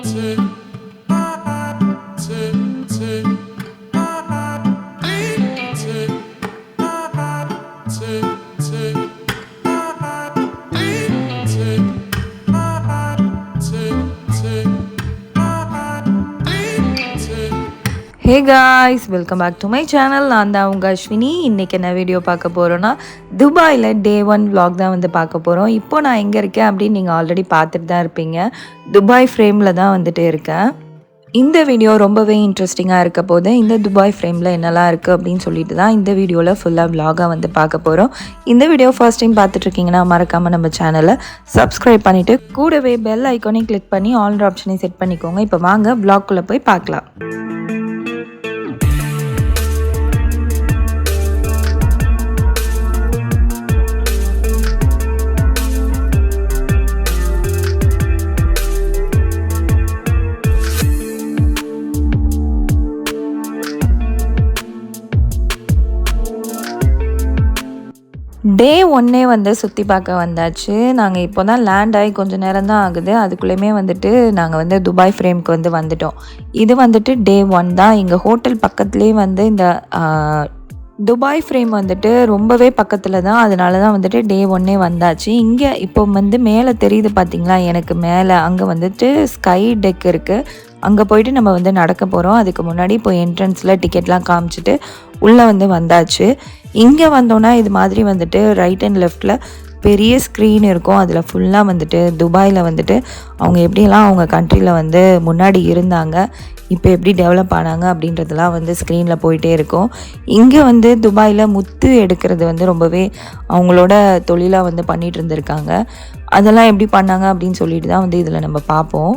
take hey guys welcome back to my channel நான் தான் உங்கள் அஸ்வினி. இன்றைக்கி என்ன வீடியோ பார்க்க போகிறோன்னா துபாயில் டே ஒன் vlog தான் வந்து பார்க்க போகிறோம் இப்போ நான் எங்கே இருக்கேன் அப்படின்னு நீங்கள் ஆல்ரெடி பார்த்துட்டு தான் இருப்பீங்க. துபாய் ஃப்ரேமில் தான் வந்துட்டு இருக்கேன். இந்த வீடியோ ரொம்பவே இன்ட்ரெஸ்டிங்காக இருக்க போது இந்த துபாய் ஃப்ரேமில் என்னெல்லாம் இருக்குது அப்படின்னு சொல்லிட்டு தான் இந்த வீடியோவில் ஃபுல்லாக வ்ளாகாக வந்து பார்க்க போகிறோம் இந்த வீடியோ ஃபர்ஸ்ட் டைம் பார்த்துட்ருக்கீங்கன்னா மறக்காமல் நம்ம சேனலை சப்ஸ்கிரைப் பண்ணிவிட்டு கூடவே பெல் ஐக்கானே கிளிக் பண்ணி ஆல்ரு ஆப்ஷனையும் செட் பண்ணிக்கோங்க. இப்போ வாங்க ப்ளாக்குள்ளே போய் பார்க்கலாம். டே ஒன்னே வந்து சுற்றி பார்க்க வந்தாச்சு. நாங்கள் இப்போ தான் லேண்ட் ஆகி கொஞ்சம் நேரம் தான் ஆகுது. அதுக்குள்ளேயுமே வந்துட்டு நாங்கள் வந்து துபாய் ஃப்ரேம்க்கு வந்து வந்துட்டோம். இது வந்துட்டு டே ஒன் தான். எங்கள் ஹோட்டல் பக்கத்துலேயே வந்து இந்த துபாய் ஃப்ரேம் வந்துட்டு ரொம்பவே பக்கத்தில் தான். அதனால தான் வந்துட்டு டே ஒன்னே வந்தாச்சு. இங்கே இப்போ வந்து மேலே தெரியுது பார்த்தீங்களா எனக்கு மேலே அங்கே வந்துட்டு ஸ்கை டெக் இருக்குது அங்கே போயிட்டு நம்ம வந்து நடக்க போகிறோம் அதுக்கு முன்னாடி இப்போ என்ட்ரன்ஸில் டிக்கெட்லாம் காமிச்சிட்டு உள்ளே வந்து வந்தாச்சு. இங்கே வந்தோன்னா இது மாதிரி வந்துட்டு ரைட் அண்ட் லெஃப்டில் பெரிய ஸ்க்ரீன் இருக்கும். அதில் ஃபுல்லாக வந்துட்டு துபாயில் வந்துட்டு அவங்க எப்படியெல்லாம் அவங்க கண்ட்ரியில் வந்து முன்னாடி இருந்தாங்க இப்போ எப்படி டெவலப் ஆனாங்க அப்படின்றதெல்லாம் வந்து ஸ்க்ரீனில் போயிட்டே இருக்கும். இங்கே வந்து துபாயில் முத்து எடுக்கிறது வந்து ரொம்பவே அவங்களோட தொழிலாக வந்து பண்ணிகிட்டு இருந்திருக்காங்க. அதெல்லாம் எப்படி பண்ணாங்க அப்படின்னு சொல்லிட்டு தான் வந்து இதில் நம்ம பார்ப்போம்.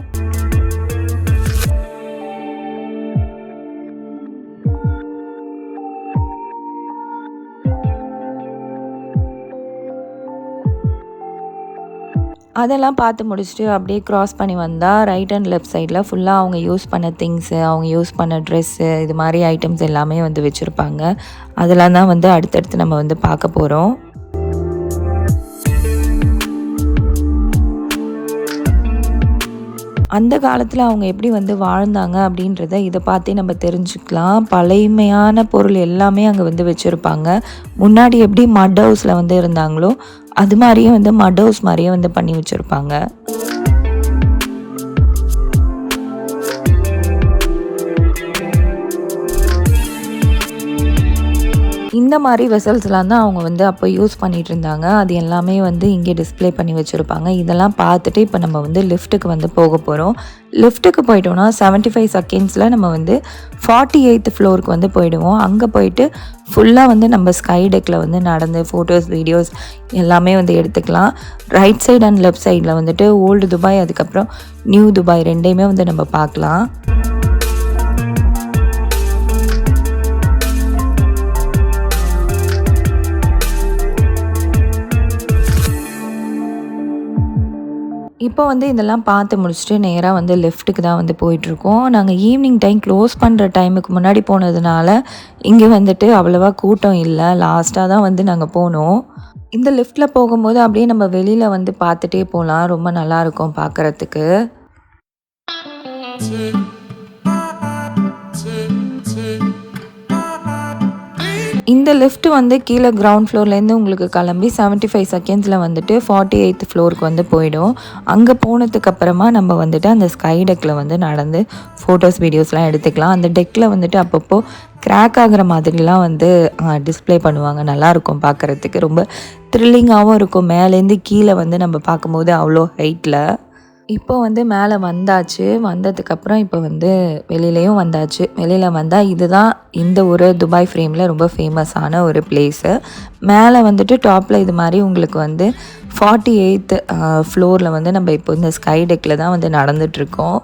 அதெல்லாம் பார்த்து முடிச்சுட்டு அப்படியே க்ராஸ் பண்ணி வந்தால் ரைட் அண்ட் லெஃப்ட் சைடில் ஃபுல்லாக அவங்க யூஸ் பண்ண திங்ஸு அவங்க யூஸ் பண்ண ட்ரெஸ்ஸு இது மாதிரி ஐட்டம்ஸ் எல்லாமே வந்து வச்சுருப்பாங்க. அதெல்லாம் தான் வந்து அடுத்தடுத்து நம்ம வந்து பார்க்க போகிறோம் அந்த காலத்தில் அவங்க எப்படி வந்து வாழ்ந்தாங்க அப்படின்றத இதை பார்த்தே நம்ம தெரிஞ்சுக்கலாம். பழைமையான பொருள் எல்லாமே அங்கே வந்து வச்சுருப்பாங்க. முன்னாடி எப்படி மட் ஹவுஸில் வந்து இருந்தாங்களோ அது மாதிரியே வந்து மட் ஹவுஸ் மாதிரியே வந்து பண்ணி வச்சுருப்பாங்க. இந்த மாதிரி வெசல்ஸ்லாம் தான் அவங்க வந்து அப்போ யூஸ் பண்ணிகிட்டு இருந்தாங்க அது எல்லாமே வந்து இங்கே டிஸ்ப்ளே பண்ணி வச்சுருப்பாங்க. இதெல்லாம் பார்த்துட்டு இப்போ நம்ம வந்து லிஃப்ட்டுக்கு வந்து போக போகிறோம் லிஃப்ட்டுக்கு போயிட்டோம்னா செவன்ட்டி ஃபைவ் செகண்ட்ஸில் நம்ம வந்து ஃபார்ட்டி எயித் ஃப்ளோருக்கு வந்து போயிடுவோம். அங்கே போயிட்டு ஃபுல்லாக வந்து நம்ம ஸ்கை டெக்கில் வந்து நடந்து ஃபோட்டோஸ் வீடியோஸ் எல்லாமே வந்து எடுத்துக்கலாம். ரைட் சைடு அண்ட் லெஃப்ட் சைடில் வந்துட்டு ஓல்டு துபாய் அதுக்கப்புறம் நியூ துபாய் ரெண்டையுமே வந்து நம்ம பார்க்கலாம். இப்போ வந்து இதெல்லாம் பார்த்து முடிச்சுட்டு நேராக வந்து லெஃப்ட்டுக்கு தான் வந்து போயிட்டுருக்கோம். நாங்கள் ஈவினிங் டைம் க்ளோஸ் பண்ணுற டைமுக்கு முன்னாடி போனதுனால இங்கே வந்துட்டு அவ்வளோவா கூட்டம் இல்லை. லாஸ்ட்டாக தான் வந்து நாங்கள் போனோம். இந்த லிஃப்ட்டில் போகும்போது அப்படியே நம்ம வெளியில் வந்து பார்த்துட்டே போகலாம் ரொம்ப நல்லாயிருக்கும் பார்க்குறதுக்கு. இந்த லிஃப்ட் வந்து கீழே கிரவுண்ட் ஃப்ளோர்லேருந்து உங்களுக்கு கிளம்பி செவன்ட்டி ஃபைவ் செகண்ட்ஸில் வந்துட்டு ஃபார்ட்டி எயித் ஃப்ளோருக்கு வந்து போயிடும். அங்கே போனதுக்கப்புறமா நம்ம வந்துட்டு அந்த ஸ்கை டெக்கில் வந்து நடந்து ஃபோட்டோஸ் வீடியோஸ்லாம் எடுத்துக்கலாம். அந்த டெக்கில் வந்துட்டு அப்பப்போ கிராக் ஆகிற மாதிரிலாம் வந்து டிஸ்ப்ளே பண்ணுவாங்க. நல்லாயிருக்கும் பார்க்குறதுக்கு ரொம்ப த்ரில்லிங்காகவும் இருக்கும். மேலேருந்து கீழே வந்து நம்ம பார்க்கும்போது அவ்வளோ ஹைட்டில் இப்போ வந்து மேலே வந்தாச்சு. வந்ததுக்கப்புறம் இப்போ வந்து வெளியிலையும் வந்தாச்சு. வெளியில் வந்தால் இதுதான் இந்த ஒரு துபாய் ஃப்ரேமில் ரொம்ப ஃபேமஸான ஒரு பிளேஸு மேலே வந்துட்டு டாப்பில் இது மாதிரி உங்களுக்கு வந்து ஃபார்ட்டி எயித் ஃப்ளோரில் வந்து நம்ம இப்போ இந்த ஸ்கை டெக்கில் தான் வந்து நடந்துட்டுருக்கோம்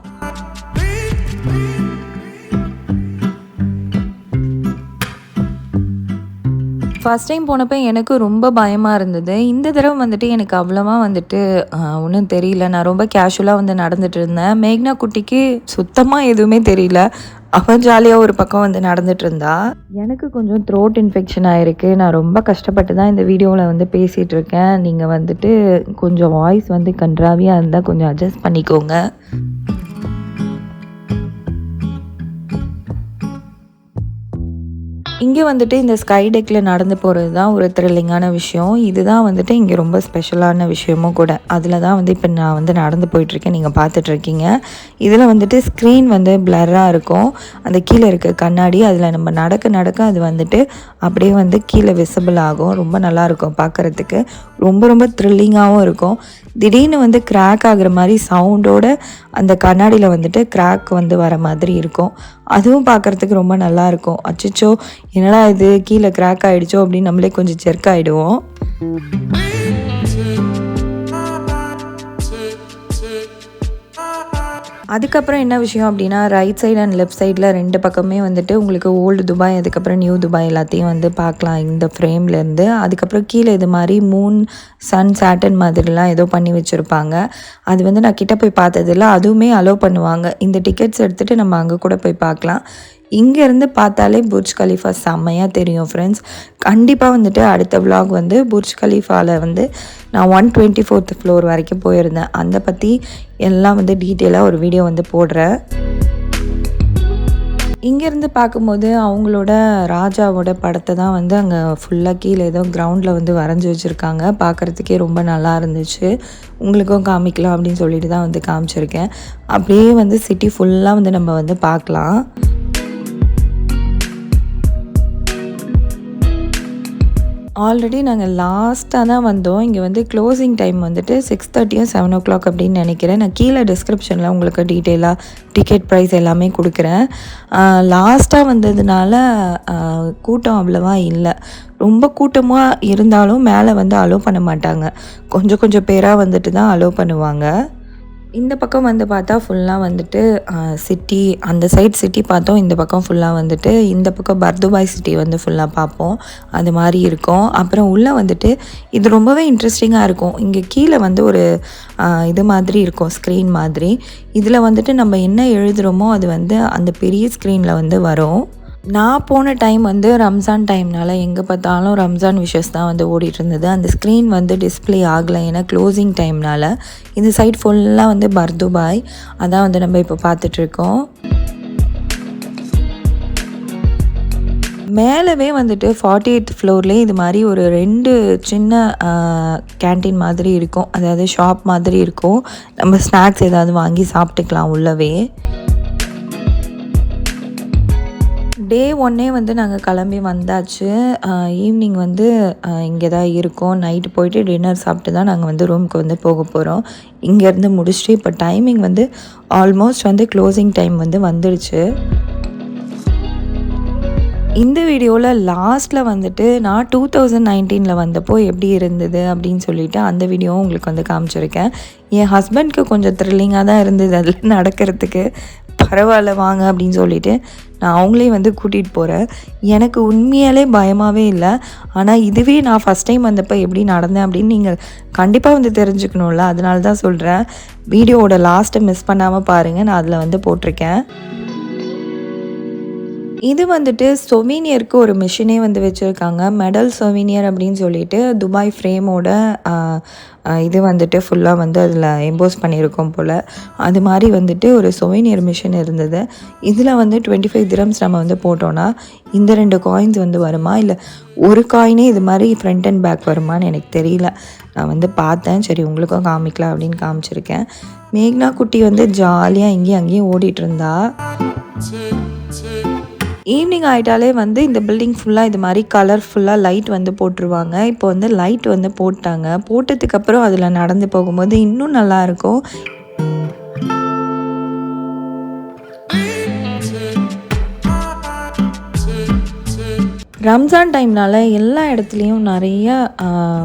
ஃபஸ்ட் டைம் போனப்போ எனக்கு ரொம்ப பயமாக இருந்தது. இந்த தடவை வந்துட்டு எனக்கு அவ்வளோவா வந்துட்டு ஒன்றும் தெரியல. நான் ரொம்ப கேஷுவலாக வந்து நடந்துட்டு இருந்தேன். மேக்னா குட்டிக்கு சுத்தமாக எதுவுமே தெரியல. அவன் ஜாலியாக ஒரு பக்கம் வந்து நடந்துட்டு இருந்தா. எனக்கு கொஞ்சம் த்ரோட் இன்ஃபெக்ஷன் ஆயிருக்கு. நான் ரொம்ப கஷ்டப்பட்டு தான் இந்த வீடியோவில் வந்து பேசிகிட்டு இருக்கேன். நீங்கள் வந்துட்டு கொஞ்சம் வாய்ஸ் வந்து கன்றாவியாக இருந்தால் கொஞ்சம் அட்ஜஸ்ட் பண்ணிக்கோங்க. இங்கே வந்துட்டு இந்த ஸ்கை டெக்கில் நடந்து போகிறது தான் ஒரு த்ரில்லிங்கான விஷயம். இதுதான் வந்துட்டு இங்கே ரொம்ப ஸ்பெஷலான விஷயமும் கூட. அதில் தான் வந்து இப்போ நான் வந்து நடந்து போயிட்டுருக்கேன். நீங்கள் பார்த்துட்ருக்கீங்க இதில் வந்துட்டு ஸ்க்ரீன் வந்து பிளராக இருக்கும். அந்த கீழே இருக்க கண்ணாடி அதில் நம்ம நடக்க நடக்க அது வந்துட்டு அப்படியே வந்து கீழே விசிபிள் ஆகும். ரொம்ப நல்லாயிருக்கும் பார்க்குறதுக்கு. ரொம்ப ரொம்ப த்ரில்லிங்காகவும் இருக்கும். திடீர்னு வந்து கிராக் ஆகுற மாதிரி சவுண்டோட அந்த கண்ணாடியில் வந்துட்டு கிராக் வந்து வர மாதிரி இருக்கும். அதுவும் பார்க்குறதுக்கு ரொம்ப நல்லாயிருக்கும் அச்சச்சோ என்னடா இது? கீழே கிராக் ஆகிடுச்சோ அப்படின்னு நம்மளே கொஞ்சம் ஜெர்க் ஆகிடுவோம் அதுக்கப்புறம் என்ன விஷயம் அப்படின்னா ரைட் சைடு அண்ட் லெஃப்ட் சைடில் ரெண்டு பக்கமே வந்துட்டு உங்களுக்கு ஓல்டு துபாய் அதுக்கப்புறம் நியூ துபாய் எல்லாத்தையும் வந்து பார்க்கலாம் இந்த ஃப்ரேம்லேருந்து அதுக்கப்புறம் கீழே இது மாதிரி மூன் சன் சாட்டன் மாதிரிலாம் ஏதோ பண்ணி வச்சுருப்பாங்க. அது வந்து நான் கிட்ட போய் பார்த்ததில்ல. அதுவுமே அலோவ் பண்ணுவாங்க. இந்த டிக்கெட்ஸ் எடுத்துகிட்டு நம்ம அங்கே கூட போய் பார்க்கலாம். இங்கேருந்து பார்த்தாலே புர்ஜ் கலீஃபா செம்மையாக தெரியும் ஃப்ரெண்ட்ஸ் கண்டிப்பாக வந்துட்டு அடுத்த விலாக் வந்து புர்ஜ் கலீஃபாவில் வந்து நான் ஒன் டுவெண்ட்டி ஃபோர்த் ஃப்ளோர் வரைக்கும் போயிருந்தேன். அந்த பற்றி எல்லாம் வந்து டீட்டெயிலாக ஒரு வீடியோ வந்து போடுறேன். இங்கேருந்து பார்க்கும்போது அவங்களோட ராஜாவோட படத்தை தான் வந்து அங்கே ஃபுல்லாக கீழே ஏதோ கிரவுண்டில் வந்து வரைஞ்சி வச்சுருக்காங்க. பார்க்குறதுக்கே ரொம்ப நல்லா இருந்துச்சு. உங்களுக்கும் காமிக்கலாம் அப்படின்னு சொல்லிட்டு தான் வந்து காமிச்சிருக்கேன். அப்படியே வந்து சிட்டி ஃபுல்லாக வந்து நம்ம வந்து பார்க்கலாம். ஆல்ரெடி நாங்கள் லாஸ்ட்டாக தான் வந்தோம். இங்கே வந்து க்ளோசிங் டைம் வந்துட்டு சிக்ஸ் தேர்ட்டியும் செவன் ஓ கிளாக் அப்படின்னு நினைக்கிறேன். நான் கீழே டிஸ்கிரிப்ஷனில் உங்களுக்கு டீட்டெயிலாக டிக்கெட் ப்ரைஸ் எல்லாமே கொடுக்குறேன். லாஸ்ட்டாக வந்ததுனால கூட்டம் அவ்வளோவா இல்லை. ரொம்ப கூட்டமாக இருந்தாலும் மேலே வந்து அலோவ் பண்ண மாட்டாங்க. கொஞ்சம் கொஞ்சம் பேராக வந்துட்டு தான் அலோவ் பண்ணுவாங்க. இந்த பக்கம் வந்து பார்த்தா ஃபுல்லாக வந்துட்டு சிட்டி அந்த சைட் சிட்டி பார்த்தோம் இந்த பக்கம் ஃபுல்லாக வந்துட்டு இந்த பக்கம் பர்துபாய் சிட்டி வந்து ஃபுல்லாக பார்ப்போம். அது மாதிரி இருக்கும். அப்புறம் உள்ளே வந்துட்டு இது ரொம்பவே இன்ட்ரெஸ்டிங்காக இருக்கும். இங்கே கீழே வந்து ஒரு இது மாதிரி இருக்கும் ஸ்க்ரீன் மாதிரி. இதில் வந்துட்டு நம்ம என்ன எழுதுகிறோமோ அது வந்து அந்த பெரிய ஸ்க்ரீனில் வந்து வரும். நான் போன டைம் வந்து ரம்ஜான் டைம்னால எங்கே பார்த்தாலும் ரம்ஜான் விஷஸ் தான் வந்து ஓடிட்டு இருந்தது அந்த ஸ்க்ரீன் வந்து டிஸ்பிளே ஆகலை. ஏன்னா க்ளோசிங் டைம்னால இந்த சைட் ஃபுல்லாக வந்து பர்துபாய். அதான் வந்து நம்ம இப்போ பார்த்துட்ருக்கோம் மேலவே வந்துட்டு ஃபார்ட்டி எய்த் ஃப்ளோர்லேயே இது மாதிரி ஒரு ரெண்டு சின்ன கேன்டீன் மாதிரி இருக்கும். அதாவது ஷாப் மாதிரி இருக்கும். நம்ம ஸ்நாக்ஸ் ஏதாவது வாங்கி சாப்பிட்டுக்கலாம் உள்ளவே. டே ஒன்னே வந்து நாங்கள் கிளம்பி வந்தாச்சு. ஈவினிங் வந்து இங்கே தான் இருக்கோம். நைட்டு போயிட்டு டின்னர் சாப்பிட்டு தான் நாங்கள் வந்து ரூமுக்கு வந்து போக போகிறோம் இங்கேருந்து முடிச்சுட்டு இப்போ டைமிங் வந்து ஆல்மோஸ்ட் வந்து க்ளோசிங் டைம் வந்து வந்துடுச்சு. இந்த வீடியோவில் லாஸ்ட்டில் வந்துட்டு நான் டூ தௌசண்ட் நைன்டீனில் வந்தப்போ எப்படி இருந்தது அப்படின்னு சொல்லிட்டு அந்த வீடியோவும் உங்களுக்கு வந்து காமிச்சிருக்கேன். என் ஹஸ்பண்ட்க்கு கொஞ்சம் த்ரில்லிங்காக தான் இருந்தது அதில் நடக்கிறதுக்கு. பரவாயில்ல வாங்க அப்படின்னு சொல்லிட்டு நான் அவங்களையும் வந்து கூட்டிகிட்டு போகிறேன் எனக்கு உண்மையாலே பயமாகவே இல்லை. ஆனால் இதுவே நான் ஃபஸ்ட் டைம் வந்தப்போ எப்படி நடந்தேன் அப்படின்னு நீங்கள் கண்டிப்பாக வந்து தெரிஞ்சுக்கணும்ல. அதனால தான் சொல்கிறேன் வீடியோவோட லாஸ்ட்டை மிஸ் பண்ணாமல் பாருங்கள் நான் அதில் வந்து போட்டிருக்கேன். இது வந்துட்டு சொவீனியருக்கு ஒரு மிஷினே வந்து வச்சுருக்காங்க. மெடல் சொவீனியர் அப்படின்னு சொல்லிட்டு துபாய் ஃப்ரேமோட இது வந்துட்டு ஃபுல்லாக வந்து அதில் எம்போஸ் பண்ணியிருக்கோம் போல். அது மாதிரி வந்துட்டு ஒரு சொவீனியர் மிஷின் இருந்தது. இதில் வந்து டுவெண்ட்டி ஃபைவ் திரம்ஸ் நம்ம வந்து போட்டோன்னா இந்த ரெண்டு காயின்ஸ் வந்து வருமா? இல்லை ஒரு காயினே இது மாதிரி ஃப்ரண்ட் அண்ட் பேக் வருமான்னு எனக்கு தெரியல. நான் வந்து பார்த்தேன். சரி உங்களுக்கும் காமிக்கலாம் அப்படின்னு காமிச்சிருக்கேன். மேக்னா குட்டி வந்து ஜாலியாக இங்கேயும் அங்கேயும் ஓடிட்டு இருந்தா. ஈவினிங் ஆகிட்டாலே வந்து இந்த பில்டிங் ஃபுல்லாக இது மாதிரி கலர்ஃபுல்லாக லைட் வந்து போட்டுருவாங்க. இப்போ வந்து லைட் வந்து போட்டாங்க. போட்டதுக்கப்புறம் அதில் நடந்து போகும்போது இன்னும் நல்லாயிருக்கும் ரம்ஜான் டைம்னால எல்லா இடத்துலையும் நிறைய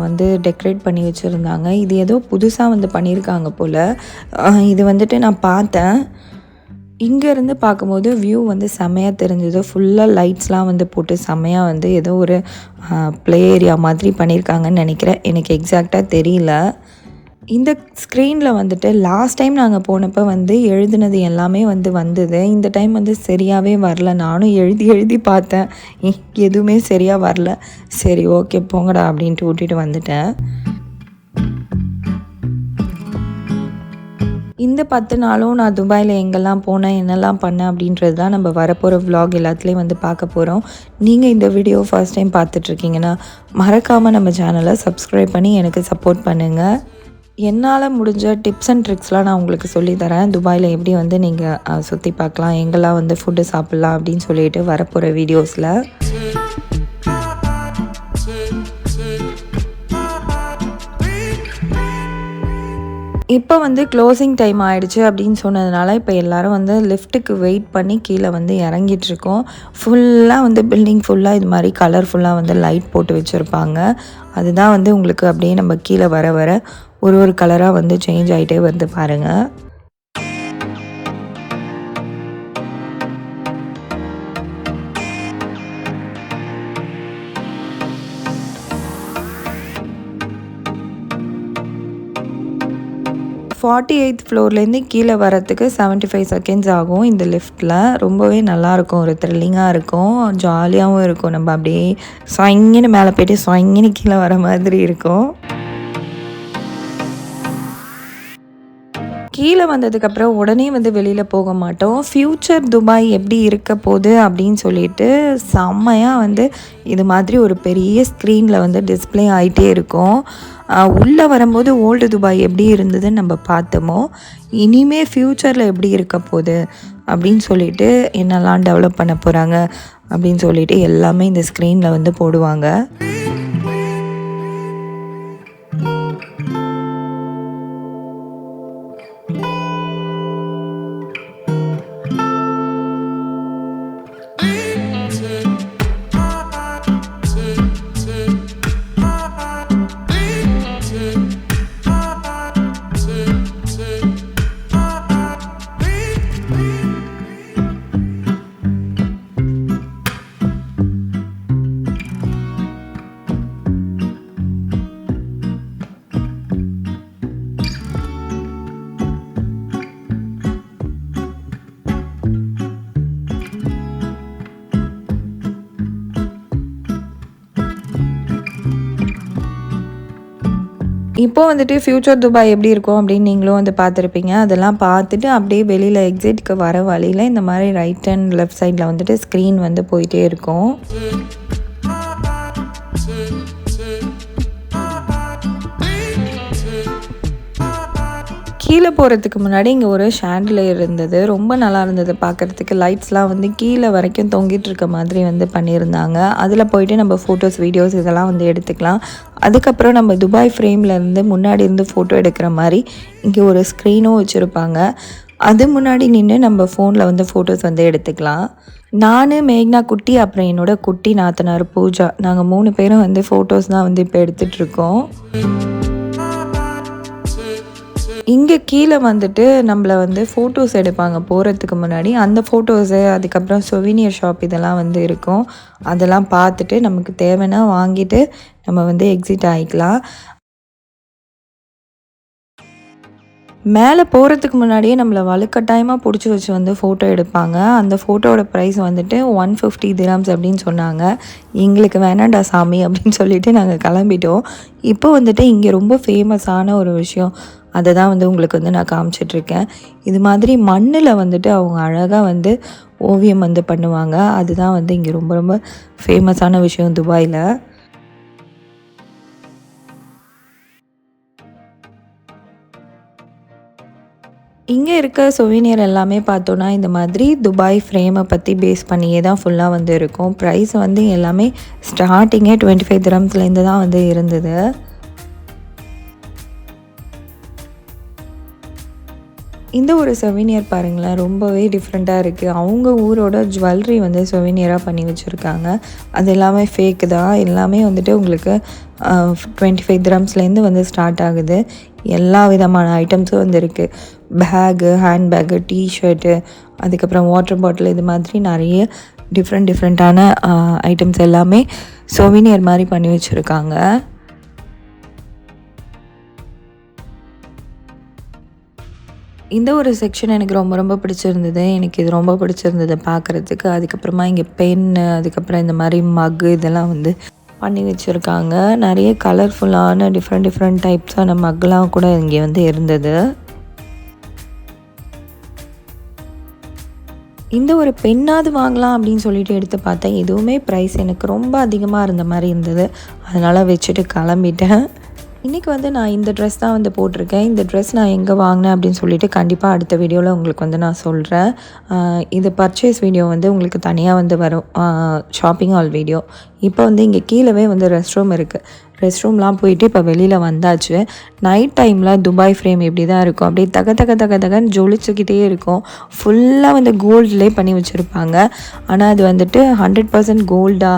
வந்து டெக்கரேட் பண்ணி வச்சுருந்தாங்க. இது ஏதோ புதுசாக வந்து பண்ணியிருக்காங்க போல். இது வந்துட்டு நான் பார்த்தேன். இங்கேருந்து பார்க்கும்போது வியூ வந்து செம்மையாக தெரிஞ்சது. ஃபுல்லாக லைட்ஸ்லாம் வந்து போட்டு செம்மையாக வந்து ஏதோ ஒரு ப்ளே ஏரியா மாதிரி பண்ணியிருக்காங்கன்னு நினைக்கிறேன். எனக்கு எக்ஸாக்டாக தெரியல. இந்த ஸ்க்ரீனில் வந்துட்டு லாஸ்ட் டைம் நாங்கள் போனப்போ வந்து எழுதுனது எல்லாமே வந்து வந்தது. இந்த டைம் வந்து சரியாகவே வரல. நானும் எழுதி எழுதி பார்த்தேன். எதுவுமே சரியாக வரல. சரி ஓகே போங்கடா அப்படின்ட்டு விட்டுட்டு வந்துட்டேன். இந்த பத்து நாளும் நான் துபாயில் எங்கெல்லாம் போனேன் என்னெல்லாம் பண்ணேன் அப்படின்றது தான் நம்ம வரப்போகிற விலாக் எல்லாத்துலேயும் வந்து பார்க்க போகிறோம் நீங்கள் இந்த வீடியோ ஃபர்ஸ்ட் டைம் பார்த்துட்ருக்கீங்கன்னா மறக்காமல் நம்ம சேனலை சப்ஸ்கிரைப் பண்ணி எனக்கு சப்போர்ட் பண்ணுங்கள் என்னால் முடிஞ்ச டிப்ஸ் அண்ட் ட்ரிக்ஸ்லாம் நான் உங்களுக்கு சொல்லித் தரேன். துபாயில் எப்படி வந்து நீங்கள் சுற்றி பார்க்கலாம் எங்கெல்லாம் வந்து ஃபுட்டு சாப்பிட்லாம் அப்படின்னு சொல்லிட்டு வரப்போகிற வீடியோஸில் இப்போ வந்து க்ளோசிங் டைம் ஆகிடுச்சு அப்படின்னு சொன்னதுனால இப்போ எல்லாரும் வந்து லிஃப்ட்டுக்கு வெயிட் பண்ணி கீழே வந்து இறங்கிட்டுருக்கோம். ஃபுல்லாக வந்து பில்டிங் ஃபுல்லாக இது மாதிரி கலர்ஃபுல்லாக வந்து லைட் போட்டு வச்சுருப்பாங்க. அதுதான் வந்து உங்களுக்கு அப்படியே நம்ம கீழே வர வர ஒரு ஒரு கலராக வந்து சேஞ்ச் ஆகிட்டே வந்து பாருங்கள் ஃபார்ட்டி எயித் ஃப்ளோர்லேருந்து கீழே வரத்துக்கு செவன்ட்டி ஃபைவ் செகண்ட்ஸ் ஆகும் இந்த லிஃப்ட்டில் ரொம்பவே நல்லாயிருக்கும் ஒரு த்ரில்லிங்காக இருக்கும் ஜாலியாகவும் இருக்கும். நம்ம அப்படியே சொங்கின்னு மேலே போயிட்டு சொங்கின்னு கீழே வர மாதிரி இருக்கும். கீழே வந்ததுக்கப்புறம் உடனே வந்து வெளியில் போக மாட்டோம். ஃப்யூச்சர் துபாய் எப்படி இருக்க போகுது அப்படின்னு சொல்லிட்டு செம்மையாக வந்து இது மாதிரி ஒரு பெரிய ஸ்க்ரீனில் வந்து டிஸ்ப்ளே ஆகிட்டே இருக்கும். உள்ளே வரும்போது ஓல்டு துபாய் எப்படி இருந்ததுன்னு நம்ம பார்த்தோமோ இனிமே ஃப்யூச்சரில் எப்படி இருக்க போகுது அப்படின்னு சொல்லிட்டு என்னெல்லாம் டெவலப் பண்ண போகிறாங்க அப்படின்னு சொல்லிட்டு எல்லாமே இந்த ஸ்க்ரீனில் வந்து போடுவாங்க. இப்போ வந்துட்டு ஃப்யூச்சர் துபாய் எப்படி இருக்கும் அப்படின்னு நீங்களும் வந்து பார்த்துருப்பீங்க. அதெல்லாம் பார்த்துட்டு அப்படியே வெளியில் எக்ஸிட்க்கு வர வழியில் இந்த மாதிரி ரைட் அண்ட் லெஃப்ட் சைடில் வந்துட்டு ஸ்க்ரீன் வந்து போயிட்டே இருக்கும். கீழே போகிறதுக்கு முன்னாடி இங்கே ஒரு ஷாண்டிலியர் இருந்தது. ரொம்ப நல்லா இருந்தது பார்க்குறதுக்கு லைட்ஸ்லாம் வந்து கீழே வரைக்கும் தொங்கிட்டு இருக்க மாதிரி வந்து பண்ணியிருந்தாங்க. அதில் போயிட்டு நம்ம ஃபோட்டோஸ் வீடியோஸ் இதெல்லாம் வந்து எடுத்துக்கலாம். அதுக்கப்புறம் நம்ம துபாய் ஃப்ரேம்லேருந்து முன்னாடி இருந்து ஃபோட்டோ எடுக்கிற மாதிரி இங்கே ஒரு ஸ்க்ரீனும் வச்சுருப்பாங்க. அது முன்னாடி நின்று நம்ம ஃபோனில் வந்து ஃபோட்டோஸ் வந்து எடுத்துக்கலாம். நான் மேக்னா குட்டி அப்புறம் என்னோட குட்டி நாத்தனார் பூஜா. நாங்கள் மூணு பேரும் வந்து ஃபோட்டோஸ் தான் வந்து இப்போ எடுத்துகிட்ருக்கோம் இங்கே கீழே வந்துட்டு நம்மளை வந்து ஃபோட்டோஸ் எடுப்பாங்க போகிறதுக்கு முன்னாடி. அந்த ஃபோட்டோஸு அதுக்கப்புறம் சொவினியர் ஷாப் இதெல்லாம் வந்து இருக்கும். அதெல்லாம் பார்த்துட்டு நமக்கு தேவைன்னா வாங்கிட்டு நம்ம வந்து எக்ஸிட் ஆகிக்கலாம் மேலே போகிறதுக்கு முன்னாடியே நம்மளை வலுக்கட்டாயமாக பிடிச்சி வச்சு வந்து ஃபோட்டோ எடுப்பாங்க. அந்த ஃபோட்டோவோட ப்ரைஸ் வந்துட்டு ஒன் ஃபிஃப்டி திராம்ஸ் அப்படின்னு சொன்னாங்க. எங்களுக்கு வேணாண்டா சாமி அப்படின்னு சொல்லிட்டு நாங்கள் கிளம்பிட்டோம். இப்போ வந்துட்டு இங்கே ரொம்ப ஃபேமஸான ஒரு விஷயம். அதை தான் வந்து உங்களுக்கு வந்து நான் காமிச்சிட்ருக்கேன். இது மாதிரி மண்ணில் வந்துட்டு அவங்க அழகாக வந்து ஓவியம் வந்து பண்ணுவாங்க. அதுதான் வந்து இங்கே ரொம்ப ரொம்ப ஃபேமஸான விஷயம் துபாயில். இங்கே இருக்க சொவினியர் எல்லாமே பார்த்தோன்னா இந்த மாதிரி துபாய் ஃப்ரேமை பற்றி பேஸ் பண்ணியே தான் ஃபுல்லாக வந்து இருக்கும். ப்ரைஸ் வந்து எல்லாமே ஸ்டார்டிங்கே டுவெண்ட்டி ஃபைவ் திரம்ஸ்லேருந்து தான் வந்து இருந்தது. இந்த ஒரு செவினியர் பாருங்களேன் ரொம்பவே டிஃப்ரெண்ட்டாக இருக்குது அவங்க ஊரோட ஜுவல்லரி வந்து சொவினியராக பண்ணி வச்சுருக்காங்க. அது எல்லாமே ஃபேக் தான். எல்லாமே வந்துட்டு உங்களுக்கு டுவெண்ட்டி ஃபைவ் கிராம்ஸ்லேருந்து வந்து ஸ்டார்ட் ஆகுது. எல்லா விதமான ஐட்டம்ஸும் வந்து இருக்குது பேகு ஹேண்ட்பேக்கு டிஷர்ட்டு அதுக்கப்புறம் வாட்டர் பாட்டில் இது மாதிரி நிறைய டிஃப்ரெண்ட் டிஃப்ரெண்ட்டான ஐட்டம்ஸ் எல்லாமே சொவினியர் மாதிரி பண்ணி வச்சுருக்காங்க. இந்த ஒரு செக்ஷன் எனக்கு ரொம்ப ரொம்ப பிடிச்சிருந்தது. எனக்கு இது ரொம்ப பிடிச்சிருந்தது பார்க்குறதுக்கு அதுக்கப்புறமா இங்கே பென்னு அதுக்கப்புறம் இந்த மாதிரி மக்கு இதெல்லாம் வந்து பண்ணி வச்சுருக்காங்க. நிறைய கலர்ஃபுல்லான டிஃப்ரெண்ட் டிஃப்ரெண்ட் டைப்ஸான மக்லாம் கூட இங்கே வந்து இருந்தது. இந்த ஒரு பெண்ணாவது வாங்கலாம் அப்படின்னு சொல்லிட்டு எடுத்து பார்த்தேன். எதுவுமே ப்ரைஸ் எனக்கு ரொம்ப அதிகமாக இருந்த மாதிரி இருந்தது. அதனால் வச்சுட்டு கிளம்பிட்டேன். இன்றைக்கி வந்து நான் இந்த ட்ரெஸ் தான் வந்து போட்டிருக்கேன். இந்த ட்ரெஸ் நான் எங்கே வாங்கினேன் அப்படின்னு சொல்லிட்டு கண்டிப்பாக அடுத்த வீடியோவில் உங்களுக்கு வந்து நான் சொல்கிறேன் இது பர்ச்சேஸ் வீடியோ வந்து உங்களுக்கு தனியாக வந்து வரும். ஷாப்பிங் ஹால் வீடியோ இப்போ வந்து இங்கே கீழவே வந்து ரெஸ்ட் ரூம் இருக்குது ரெஸ்ட் ரூம்லாம் போயிட்டு இப்போ வெளியில் வந்தாச்சு. நைட் டைமில் துபாய் ஃப்ரேம் இப்படி தான் இருக்கும்? அப்படியே தக தக தக தகன்னு ஜொலிச்சுக்கிட்டே இருக்கும். ஃபுல்லாக வந்து கோல்ட்லேயே பண்ணி வச்சுருப்பாங்க. ஆனால் அது வந்துட்டு ஹண்ட்ரட் பர்சன்ட் கோல்டா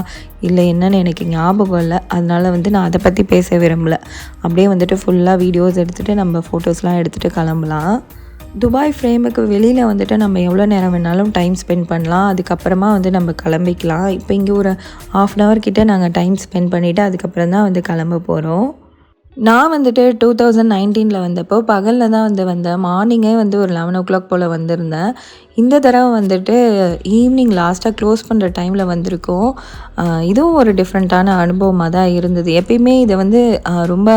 இல்லை என்னன்னு எனக்கு ஞாபகம் இல்லை. அதனால் வந்து நான் அதை பற்றி பேச விரும்பலை. அப்படியே வந்துட்டு ஃபுல்லாக வீடியோஸ் எடுத்துகிட்டு நம்ம ஃபோட்டோஸ்லாம் எடுத்துகிட்டு கிளம்பலாம். துபாய் ஃப்ரேமுக்கு வெளியில் வந்துட்டு நம்ம எவ்வளோ நேரம் வேணாலும் டைம் ஸ்பெண்ட் பண்ணலாம். அதுக்கப்புறமா வந்து நம்ம கிளம்பிக்கலாம். இப்போ இங்கே ஒரு ஆஃப் அன் ஹவர் கிட்டே நாங்கள் டைம் ஸ்பெண்ட் பண்ணிவிட்டு அதுக்கப்புறம் தான் வந்து கிளம்ப போகிறோம் நான் வந்துட்டு டூ தௌசண்ட் நைன்டீனில் வந்தப்போ பகலில் தான் வந்து வந்தேன். மார்னிங்கே வந்து ஒரு லெவன் ஓ கிளாக் போல் வந்திருந்தேன். இந்த தடவை வந்துட்டு ஈவினிங் லாஸ்ட்டாக க்ளோஸ் பண்ணுற டைமில் வந்திருக்கோம் இதுவும் ஒரு டிஃப்ரெண்ட்டான அனுபவமாக தான் இருந்தது. எப்பயுமே இதை வந்து ரொம்ப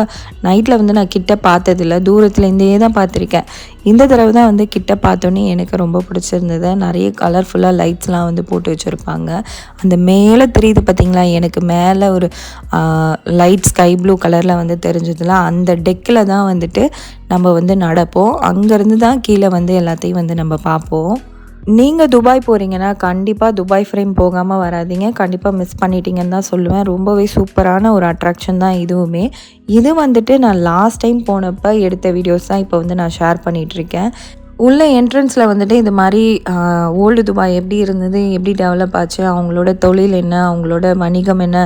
நைட்டில் வந்து நான் கிட்ட பார்த்ததில்ல. தூரத்துலேருந்தே தான் பார்த்துருக்கேன். இந்த தடவை தான் வந்து கிட்ட பார்த்தோன்னே எனக்கு ரொம்ப பிடிச்சிருந்தது. நிறைய கலர்ஃபுல்லாக லைட்ஸ்லாம் வந்து போட்டு வச்சுருப்பாங்க. அந்த மேலே தெரியுது பார்த்திங்களா எனக்கு மேலே ஒரு லைட் ஸ்கை ப்ளூ கலரில் வந்து தெரிஞ்சதுல அந்த டெக்கில் தான் வந்துட்டு நம்ம வந்து நடப்போம். அங்கேருந்து தான் கீழே வந்து எல்லாத்தையும் வந்து நம்ம பார்ப்போம். நீங்கள் துபாய் போகிறீங்கன்னா கண்டிப்பாக துபாய் ஃப்ரேம் போகாமல் வராதிங்க. கண்டிப்பாக மிஸ் பண்ணிட்டீங்கன்னு தான் சொல்லுவேன். ரொம்பவே சூப்பரான ஒரு அட்ராக்ஷன் தான் இதுவுமே. இது வந்துட்டு நான் லாஸ்ட் டைம் போனப்போ எடுத்த வீடியோஸ் தான் இப்போ வந்து நான் ஷேர் பண்ணிகிட்ருக்கேன் உள்ள என்ட்ரன்ஸில் வந்துட்டு இது மாதிரி ஓல்டு துபாய் எப்படி இருந்தது எப்படி டெவலப் ஆச்சு அவங்களோட தொழில் என்ன அவங்களோட வணிகம் என்ன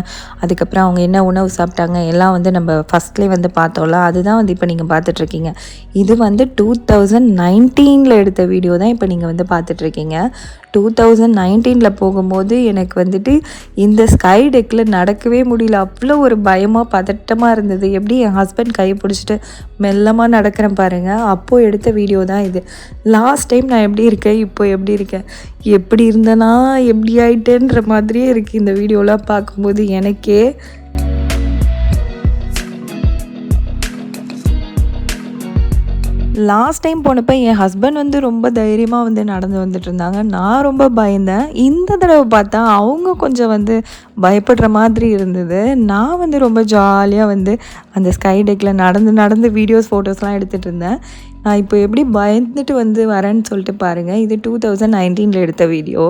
அதுக்கப்புறம் அவங்க என்ன உணவு சாப்பிட்டாங்க எல்லாம் வந்து நம்ம ஃபஸ்ட்லேயே வந்து பார்த்தோம்ல அதுதான் வந்து இப்போ நீங்கள் பார்த்துட்ருக்கீங்க. இது வந்து டூ தௌசண்ட் நைன்டீனில் எடுத்த வீடியோ தான் இப்போ நீங்கள் வந்து பார்த்துட்ருக்கீங்க. டூ தௌசண்ட் நைன்டீனில் போகும்போது எனக்கு வந்துட்டு இந்த ஸ்கை டெக்கில் நடக்கவே முடியல. அவ்வளோ ஒரு பயமாக பதட்டமாக இருந்தது. எப்படி என் ஹஸ்பண்ட் கை பிடிச்சிட்டு மெல்லமாக நடக்கிறேன் பாருங்கள் அப்போது எடுத்த வீடியோ தான் இது. லாஸ்ட் டைம் நான் எப்படி இருக்கேன் இப்போ எப்படி இருக்கேன்? எப்படி இருந்தேனா எப்படி ஆயிட்டேன்ற மாதிரியே இருக்குது இந்த வீடியோலாம் பார்க்கும்போது எனக்கே. லாஸ்ட் டைம் போனப்போ என் ஹஸ்பண்ட் வந்து ரொம்ப தைரியமாக வந்து நடந்து வந்துட்டு இருந்தாங்க. நான் ரொம்ப பயந்தேன். இந்த தடவை பார்த்தா அவங்க கொஞ்சம் வந்து பயப்படுற மாதிரி இருந்தது. நான் வந்து ரொம்ப ஜாலியாக வந்து அந்த ஸ்கை டெக்கில் நடந்து நடந்து வீடியோஸ் ஃபோட்டோஸ்லாம் எடுத்துகிட்டு இருந்தேன். நான் இப்போ எப்படி பயந்துட்டு வந்து வரேன்னு சொல்லிட்டு பாருங்கள் இது டூ தௌசண்ட் நைன்டீனில் எடுத்த வீடியோ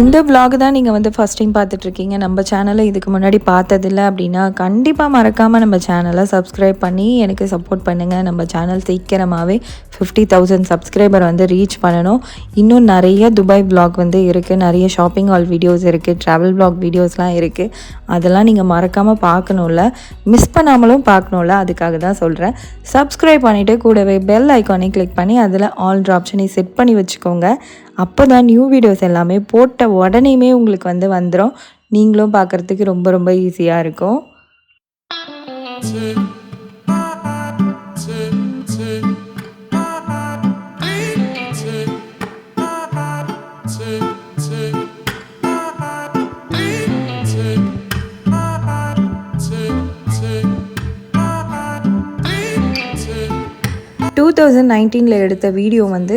இந்த விலாக் தான் நீங்கள் வந்து ஃபஸ்ட் டைம் பார்த்துட்ருக்கீங்க. நம்ம சேனலை இதுக்கு முன்னாடி பார்த்ததில்ல அப்படின்னா கண்டிப்பாக மறக்காமல் நம்ம சேனலை சப்ஸ்கிரைப் பண்ணி எனக்கு சப்போர்ட் பண்ணுங்கள் நம்ம சேனல் சீக்கிரமாகவே ஃபிஃப்டி தௌசண்ட் சப்ஸ்கிரைபர் வந்து ரீச் பண்ணணும். இன்னும் நிறைய துபாய் vlog வந்து இருக்குது நிறைய ஷாப்பிங் ஹால் வீடியோஸ் இருக்குது ட்ராவல் vlog வீடியோஸ்லாம் இருக்குது அதெல்லாம் நீங்கள் மறக்காமல் பார்க்கணும்ல. மிஸ் பண்ணாமலும் பார்க்கணும்ல. அதுக்காக தான் சொல்கிறேன் சப்ஸ்கிரைப் பண்ணிவிட்டு கூடவே பெல் ஐக்கானை கிளிக் பண்ணி அதில் ஆல் ஆப்ஷனை செட் பண்ணி வச்சுக்கோங்க. அப்போ தான் நியூ வீடியோஸ் எல்லாமே போட்ட உடனேயுமே உங்களுக்கு வந்து வந்துடும் நீங்களும் பார்க்குறதுக்கு ரொம்ப ரொம்ப ஈஸியாக இருக்கும். டூ தௌசண்ட் நைன்டீனில் எடுத்த வீடியோ வந்து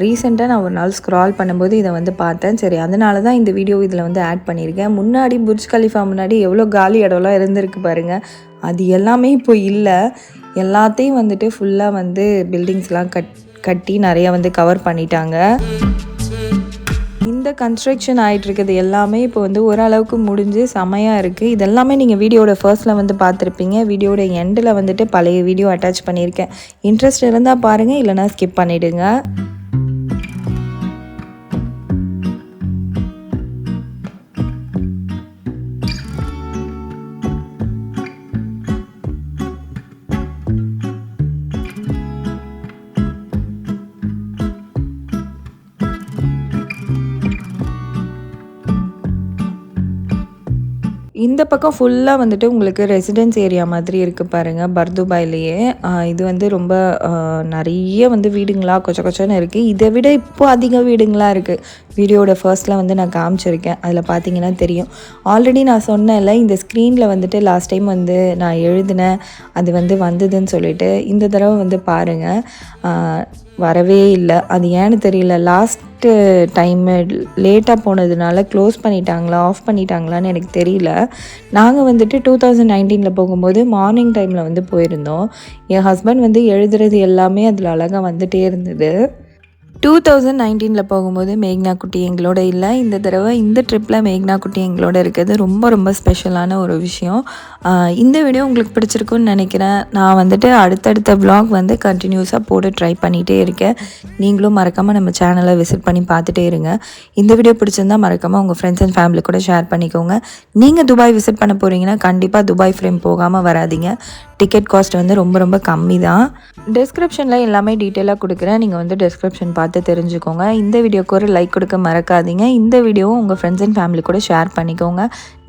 ரீசெண்டாக நான் ஒரு நாள் ஸ்க்ரால் பண்ணும்போது இதை வந்து பார்த்தேன். சரி அதனால தான் இந்த வீடியோ இதில் வந்து ஆட் பண்ணியிருக்கேன். முன்னாடி புர்ஜ் கலிஃபா முன்னாடி எவ்வளோ காலி இடம்லாம் இருந்திருக்கு பாருங்கள் அது எல்லாமே இப்போ இல்லை. எல்லாத்தையும் வந்துட்டு ஃபுல்லாக வந்து பில்டிங்ஸ்லாம் கட் கட்டி நிறையா வந்து கவர் பண்ணிட்டாங்க. இந்த கன்ஸ்ட்ரக்ஷன் ஆகிட்டுருக்குது எல்லாமே இப்போ வந்து ஓரளவுக்கு முடிஞ்சு செமையாக இருக்குது இதெல்லாமே நீங்கள் வீடியோட ஃபர்ஸ்ட்டில் வந்து பார்த்துருப்பீங்க. வீடியோட எண்டில் வந்துட்டு பழைய வீடியோ அட்டாச் பண்ணியிருக்கேன். இன்ட்ரெஸ்ட் இருந்தால் பாருங்கள் இல்லைனா ஸ்கிப் பண்ணிவிடுங்க இந்த பக்கம் ஃபுல்லாக வந்துட்டு உங்களுக்கு ரெசிடென்ஸ் ஏரியா மாதிரி இருக்குது பாருங்கள் பர்துபாயிலேயே. இது வந்து ரொம்ப நிறைய வந்து வீடுங்களா கொச்ச கொச்சன்னு இருக்குது இதை விட இப்போ அதிக வீடுங்களா இருக்குது வீடியோட ஃபர்ஸ்ட்டில் வந்து நான் காமிச்சிருக்கேன். அதில் பார்த்தீங்கன்னா தெரியும். ஆல்ரெடி நான் சொன்னேன்ல இந்த ஸ்க்ரீனில் வந்துட்டு லாஸ்ட் டைம் வந்து நான் எழுதினேன். அது வந்து வந்ததுன்னு சொல்லிட்டு இந்த தடவை வந்து பாருங்கள் வரவே இல்லை. அது ஏன்னு தெரியல. லாஸ்ட்டு டைமு லேட்டாக போனதுனால க்ளோஸ் பண்ணிட்டாங்களா ஆஃப் பண்ணிட்டாங்களான்னு எனக்கு தெரியல. நாங்கள் வந்துட்டு டூ தௌசண்ட் நைன்டீனில் போகும்போது மார்னிங் டைமில் வந்து போயிருந்தோம். என் ஹஸ்பண்ட் வந்து எழுதுறது எல்லாமே அதில் அழகாக வந்துகிட்டே இருந்தது. டூ தௌசண்ட் நைன்டீனில் போகும்போது மேக்னா குட்டி எங்களோட இல்லை. இந்த தடவை இந்த ட்ரிப்பில் மேக்னா குட்டி எங்களோட இருக்கிறது ரொம்ப ரொம்ப ஸ்பெஷலான ஒரு விஷயம். இந்த வீடியோ உங்களுக்கு பிடிச்சிருக்குன்னு நினைக்கிறேன். நான் வந்துட்டு அடுத்தடுத்த விலாக் வந்து கண்டினியூஸாக போட ட்ரை பண்ணிகிட்டே இருக்கேன். நீங்களும் மறக்காமல் நம்ம சேனலை விசிட் பண்ணி பார்த்துட்டே இருங்க. இந்த வீடியோ பிடிச்சிருந்தா மறக்காமல் உங்கள் ஃப்ரெண்ட்ஸ் அண்ட் ஃபேமிலி கூட ஷேர் பண்ணிக்கோங்க. நீங்கள் துபாய் விசிட் பண்ண போகிறீங்கன்னா கண்டிப்பாக துபாய் ஃப்ரேம் போகாமல் வராதீங்க. டிக்கெட் காஸ்ட் வந்து ரொம்ப ரொம்ப கம்மி தான் டிஸ்கிரிப்ஷனில் எல்லாமே டீட்டெயிலாக கொடுக்குறேன். நீங்கள் வந்து டிஸ்கிரிப்ஷன் பார்த்து பார்த்து தெரிஞ்சுக்கோங்க. இந்த வீடியோக்கு ஒரு லைக் கொடுக்க மறக்காதீங்க. இந்த வீடியோவும் உங்கள் ஃப்ரெண்ட்ஸ் அண்ட் ஃபேமிலி கூட ஷேர் பண்ணிக்கோங்க.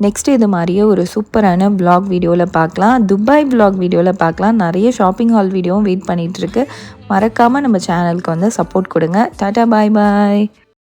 நெக்ஸ்ட் இது மாதிரியே ஒரு சூப்பரான பிளாக் வீடியோவில் பார்க்கலாம். துபாய் பிளாக் வீடியோவில் பார்க்கலாம். நிறைய ஷாப்பிங் ஹால் வீடியோவும் வெயிட் பண்ணிகிட்ருக்கு மறக்காமல் நம்ம சேனலுக்கு வந்து சப்போர்ட் கொடுங்க. டாட்டா பாய் பாய்